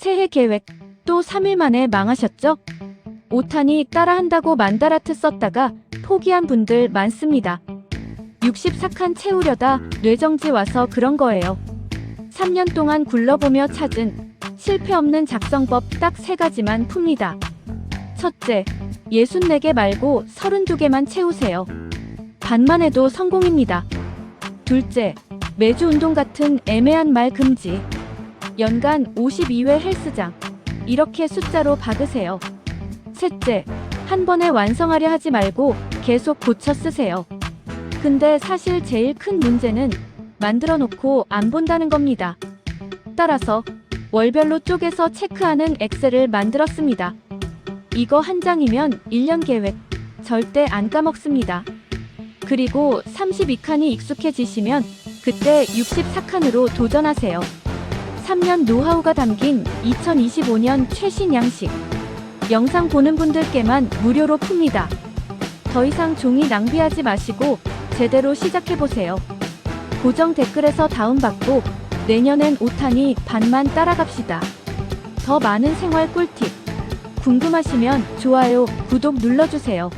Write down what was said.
새해 계획 또 3일 만에 망하셨죠? 오탄이 따라한다고 만다라트 썼다가 포기한 분들 많습니다. 64칸 채우려다 뇌정지 와서 그런 거예요. 3년 동안 굴러보며 찾은 실패 없는 작성법 딱 세 가지만 풉니다. 첫째, 64개 말고 32개만 채우세요. 반만 해도 성공입니다. 둘째, 매주 운동 같은 애매한 말 금지. 연간 52회 헬스장. 이렇게 숫자로 박으세요. 셋째, 한 번에 완성하려 하지 말고 계속 고쳐 쓰세요. 근데 사실 제일 큰 문제는 만들어 놓고 안 본다는 겁니다. 따라서 월별로 쪼개서 체크하는 엑셀을 만들었습니다. 이거 한 장이면 1년 계획 절대 안 까먹습니다. 그리고 32칸이 익숙해지시면 그때 64칸으로 도전하세요. 3년 노하우가 담긴 2025년 최신 양식. 영상 보는 분들께만 무료로 풉니다. 더 이상 종이 낭비하지 마시고 제대로 시작해보세요. 고정 댓글에서 다운받고 내년엔 오탄이 반만 따라갑시다. 더 많은 생활 꿀팁. 궁금하시면 좋아요, 구독 눌러주세요.